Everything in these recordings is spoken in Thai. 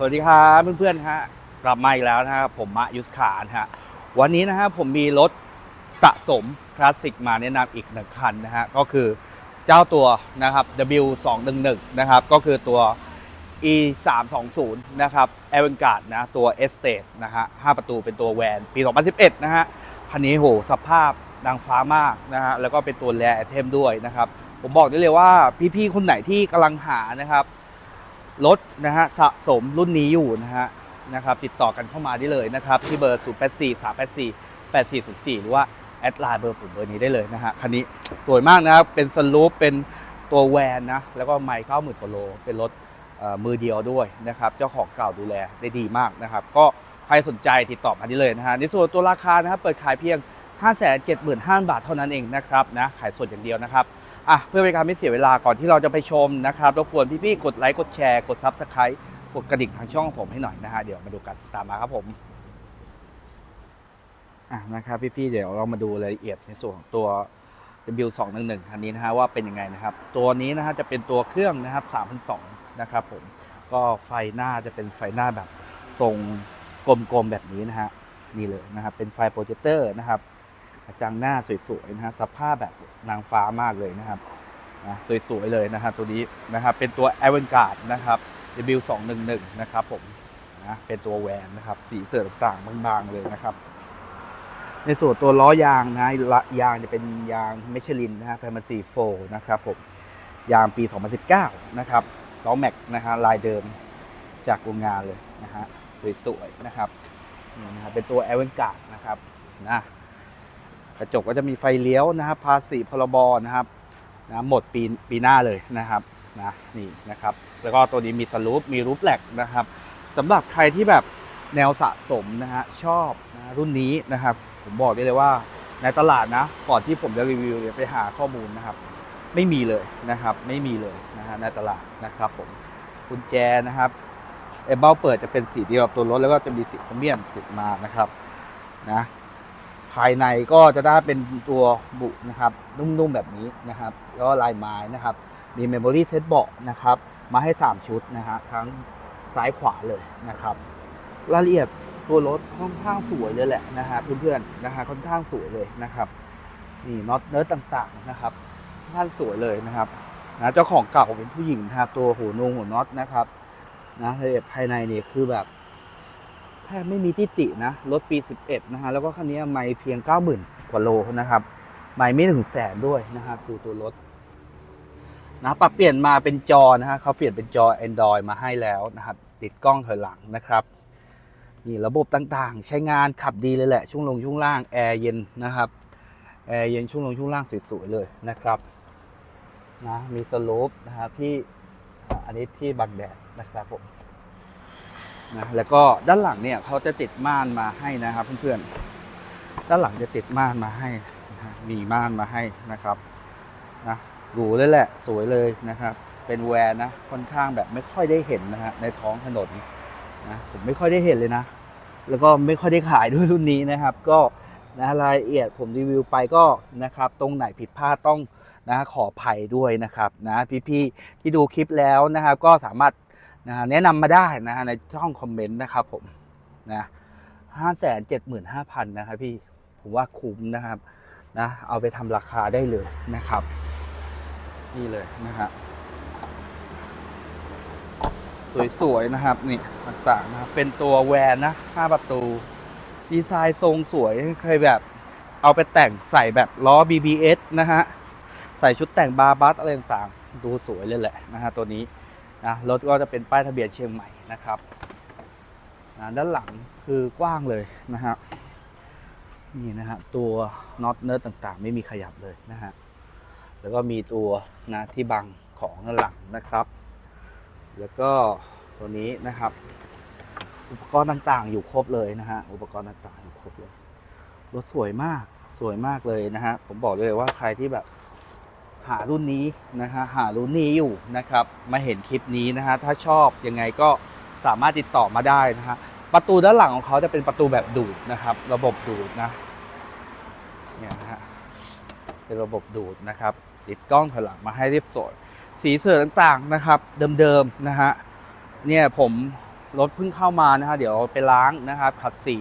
สวัสดีครับเพื่อนๆฮะกลับมาอีกแล้วนะครับผมมะยุสขานะฮะวันนี้นะฮะผมมีรถสะสมคลาสสิกมาแนะนำอีกหนึ่งคันนะฮะก็คือเจ้าตัวนะครับ W 2 1 1 นะครับก็คือตัว E 3 2 0 นะครับ a v a n g a r d นะตัว Estate นะฮะ5ประตูเป็นตัวแวนปี 2011 นะฮะคันนี้โหสภาพนางฟ้ามากนะฮะแล้วก็เป็นตัวแรไอเทมด้วยนะครับผมบอกได้เลยว่าพี่ๆคนไหนที่กำลังหานะครับ รถนะฮะสะสมรุ่นนี้อยู่นะฮะนะครับติดต่อกันเข้ามาได้เลยนะครับ ที่เบอร์ 0 8 4 3 8 4 8 4 0 4 หรือว่า แอดไลน์เบอร์ผมเบอร์นี้ได้เลยนะฮะคันนี้สวยมากนะครับ เป็นสลูปเป็นตัวแวนนะ แล้วก็ไมค์เข้าหมื่นกว่าโล เป็นรถมือเดียวด้วยนะครับ เจ้าของเก่าดูแลได้ดีมากนะครับ ก็ใครสนใจติดต่อมาได้เลยนะฮะในส่วนตัวราคานะครับเปิดขายเพียง 575,000 บาทเท่านั้นเองนะครับนะขายสดอย่างเดียวนะครับ อะเพื่อเป็นการไม่เสียเวลาก่อนที่เราจะไปชมนะครับรบกวนพี่ๆกดไลค์กดแชร์กด Subscribe กดกระดิ่งทางช่องของผมให้หน่อยนะฮะเดี๋ยวมาดูกันตามมาครับผมอะนะครับพี่ๆเดี๋ยวเรามาดูรายละเอียดในส่วนของตัว W211 คันนี้นะฮะว่าเป็นยังไงนะครับ ตัวนี้นะฮะจะเป็นตัวเครื่องนะครับ3,200นะครับผมก็ไฟหน้าจะเป็นไฟหน้าแบบทรงกลมๆแบบนี้นะฮะนี่เลยนะครับเป็นไฟโปรเจคเตอร์นะครับ จังหน้าสวยๆนะฮะสภาพแบบนางฟ้ามากเลยนะครับนะสวยๆเลยนะครับตัวนี้นะครับเป็นตัว a v a n g a r d นะครับ W211 นะครับผมนะเป็นตัวแวนนะครับสีเสือต่างๆบางๆเลยนะครับ ในส่วนตัวล้อยางนะยางจะเป็นยางเมชลินนะฮะแพมันซีโฟนะครับผมยางปี 2019 นะครับล้อแม็กนะฮะลายเดิมจากโรงงานเลยนะฮะสวยๆนะครับนี่นะครับเป็นตัว a v a n g a r d นะครับนะ กระจกก็จะมีไฟเลี้ยวนะครับ ภาษีพรบนะครับนะหมดปีปีหน้าเลยนะครับนะนี่นะครับ แล้วก็ตัวนี้มีสลูปมีรูปแหลกนะครับสำหรับใครที่แบบแนวสะสมนะฮะชอบนะรุ่นนี้นะครับ ผมบอกได้เลยว่าในตลาดนะก่อนที่ผมจะรีวิวเนี่ยไปหาข้อมูลนะครับ ไม่มีเลยนะครับ ไม่มีเลยนะฮะในตลาดนะครับผมกุญแจนะครับไอ้เบ้าเปิดจะเป็นสีเดียวกับตัวรถแล้วก็จะมีสีโครเมียมติดมานะครับนะายในก็จะได้เป็นตัวบุนะครับนุ่มๆแบบนี้นะครับแล้วก็ลายไม้นะครับ มีเมมโมรี่เซตเบาะนะครับ มาให้ 3 ชุดนะฮะทั้งซ้ายขวาเลยนะครับ รายละเอียดตัวรถค่อนข้างสวยเลยแหละนะฮะเพื่อนๆนะฮะค่อนข้างสวยเลยนะครับนี่น็อตเนิร์ดต่างๆนะครับค่อนข้างสวยเลยนะครับนะเจ้าของเก่าเป็นผู้หญิงนะครับตัวหัวนงหัวน็อตนะครับนะรายละเอียดภายในนี่คือแบบ แทบไม่มีที่ตินะ รถปี 11 นะฮะ แล้วก็คันนี้ไม่เพียง 90,000 กว่าโลนะครับ ไม่ไม่ถึงแสนด้วยนะครับ ดูตัวรถนะปรับเปลี่ยนมาเป็นจอนะฮะเขาเปลี่ยนเป็นจอ Android มาให้แล้วนะครับ ติดกล้องถอยหลังนะครับนี่ระบบต่างๆ ใช้งานขับดีเลยแหละ ช่วงลงช่วงล่างแอร์เย็นนะครับแอร์เย็นช่วงลงช่วงล่างสวยๆเลยนะครับนะมีสโลปนะครับที่อันนี้ที่บังแดดนะครับผม นะแล้วก็ด้านหลังเนี่ยเขาจะติดม่านมาให้นะครับเพื่อนๆ ด้านหลังจะติดม่านมาให้นะมีม่านมาให้นะครับนะหรูเลยแหละ สวยเลยนะครับ เป็นแวร์นะค่อนข้างแบบไม่ค่อยได้เห็นนะฮะในท้องถนนนะผมไม่ค่อยได้เห็นเลยนะ แล้วก็ไม่ค่อยได้ขายด้วยรุ่นนี้นะครับ ก็นะรายละเอียดผมรีวิวไปก็นะครับ ตรงไหนผิดพลาดต้องนะขออภัยด้วยนะครับนะพี่ๆที่ดูคลิปแล้วนะครับ ก็สามารถ นะฮะแนะนำมาได้นะฮะในช่องคอมเมนต์นะครับผมนะห้าแสนเจ็ดหมื่นห้าพันนะครับพี่ผมว่าคุ้มนะครับนะเอาไปทำราคาได้เลยนะครับ นี่เลยนะฮะสวยๆนะครับนี่ต่างๆนะครับเป็นตัวแวนนะห้าประตู ดีไซน์ทรงสวยเคยแบบเอาไปแต่งใส่แบบล้อ BBS นะฮะ ใส่ชุดแต่งบาร์บัสอะไรต่างๆ ดูสวยเลยแหละนะฮะตัวนี้ นะรถก็จะเป็นป้ายทะเบียนเชียงใหม่นะครับนะด้านหลังคือกว้างเลยนะฮะนี่นะฮะตัวน็อตเนิร์ดต่างๆ ไม่มีขยับเลยนะฮะแล้วก็มีตัวนะที่บังของด้านหลังนะครับ แล้วก็ตัวนี้นะครับ อุปกรณ์ต่างๆ อยู่ครบเลยนะฮะอุปกรณ์ต่างๆอยู่ครบเลยรถสวยมากสวยมากเลยนะฮะผมบอกเลยว่าใครที่แบบ หารุ่นนี้นะฮะหารุ่นนี้อยู่นะครับ มาเห็นคลิปนี้นะฮะถ้าชอบยังไงก็สามารถติดต่อมาได้นะฮะประตูด้านหลังของเขาจะเป็นประตูแบบดูดนะครับ ระบบดูดนะเนี่ยนะฮะเป็นระบบดูดนะครับ ติดกล้องถอยหลังมาให้เรียบสวยสีเสือต่างๆนะครับ เดิมๆนะฮะเนี่ยผมรถเพิ่งเข้ามานะฮะเดี๋ยวไปล้างนะครับ ขัดสี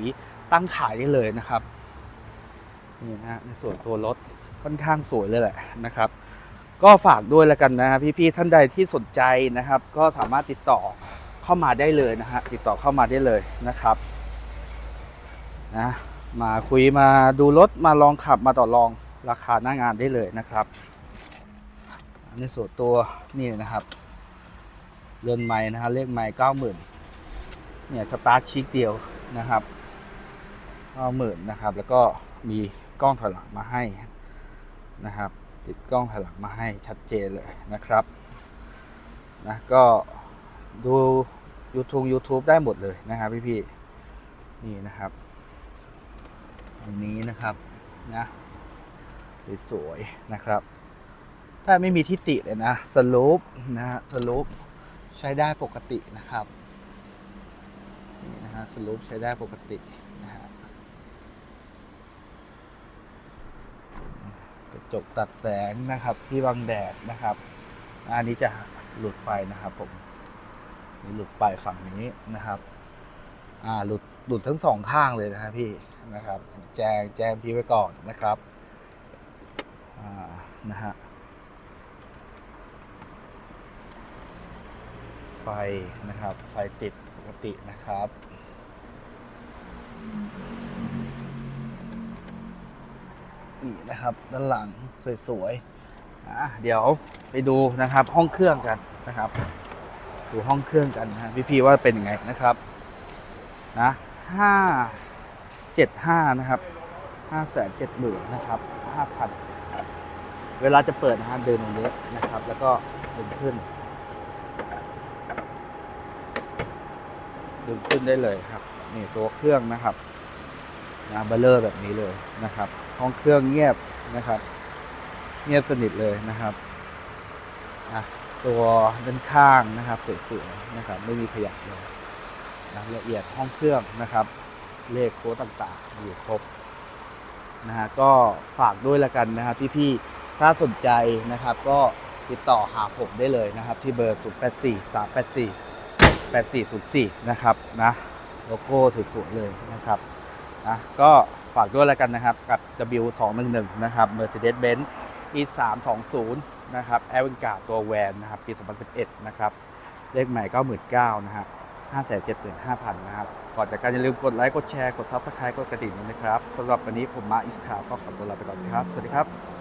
ตั้งขายได้เลยนะครับนี่นะฮะในส่วนตัวรถค่อนข้างสวยเลยแหละนะครับ ก็ฝากด้วยแล้วกันนะฮะพี่ๆท่านใดที่สนใจนะครับ ก็สามารถติดต่อเข้ามาได้เลยนะฮะติดต่อเข้ามาได้เลยนะครับนะมาคุยมาดูรถมาลองขับมาต่อรองราคาหน้างานได้เลยนะครับในส่วนตัวนี่นะครับเรือนไม้นะฮะเลขไม้เก้าหมื่นเนี่ยสตาร์ทชิคเดียวนะครับเก้าหมื่นนะครับ แล้วก็มีกล้องถอยหลังมาให้นะครับ ติดกล้องถอยหลังมาให้ชัดเจนเลยนะครับนะก็ดู YouTube YouTube ได้หมดเลยนะครับพี่ๆนี่นะครับอันนี้นะครับนะสวยๆนะครับ ถ้าไม่มีที่ติเลยนะสลูปนะฮะสลูปใช้ได้ปกตินะครับนี่นะฮะสลูปใช้ได้ปกตินะฮะก ระจกตัดแสงนะครับ ที่บังแดดนะครับ อันนี้จะหลุดไปนะครับผมนี่หลุดไปฝั่งนี้นะครับ อ่าหลุดหลุดทั้งสองข้างเลยนะฮะพี่นะครับ แจงแจ้งพี่ไว้ก่อนนะครับอ่านะฮะไฟนะครับ ไฟติดปกตินะครับ นี่นะครับ ด้านหลังสวยๆอะเดี๋ยวไปดูนะครับ ห้องเครื่องกันนะครับ ดูห้องเครื่องกันนะพี่ๆว่าเป็นยังไงนะครับนะห้าเจ็ดห้านะครับห้าแสนเจ็ดหมื่นนะครับห้าพันเวลาจะเปิดนะฮะเดินตรงนี้นะครับ แล้วก็ดึงขึ้น ดึงขึ้นได้เลยครับ นี่ตัวเครื่องนะครับ นะเบลเลอร์แบบนี้เลยนะครับห้องเครื่องเงียบนะครับ เงียบสนิทเลยนะครับตัวด้านข้างนะครับสวยๆนะครับ ไม่มีขยับเลยนะละเอียดห้องเครื่องนะครับ เลขโค้ดต่างๆ อยู่ครบนะฮะก็ฝากด้วยละกันนะครับพี่ๆถ้าสนใจนะครับ ก็ติดต่อหาผมได้เลยนะครับ ที่เบอร์ 0 8 4 3 8 4 8404 นะครับนะโลโก้สวยๆเลยนะครับ นะก็ฝากด้วยแล้วกันนะครับ กับ W211 นะครับ Mercedes-Benz E320 นะครับ a v a n g a r d ตัวแวนนะครับ ปี 2011 นะครับ เลขใหม่ 99,000นะฮะ575,000 นะครับ ก่อนจากการอย่าลืมกดไลค์ กดแชร์ กด Subscribe กดกระดิ่งนะครับสำหรับวันนี้ผมมาอิสคาก็ขอตัวลาไปก่อนครับ สวัสดีครับ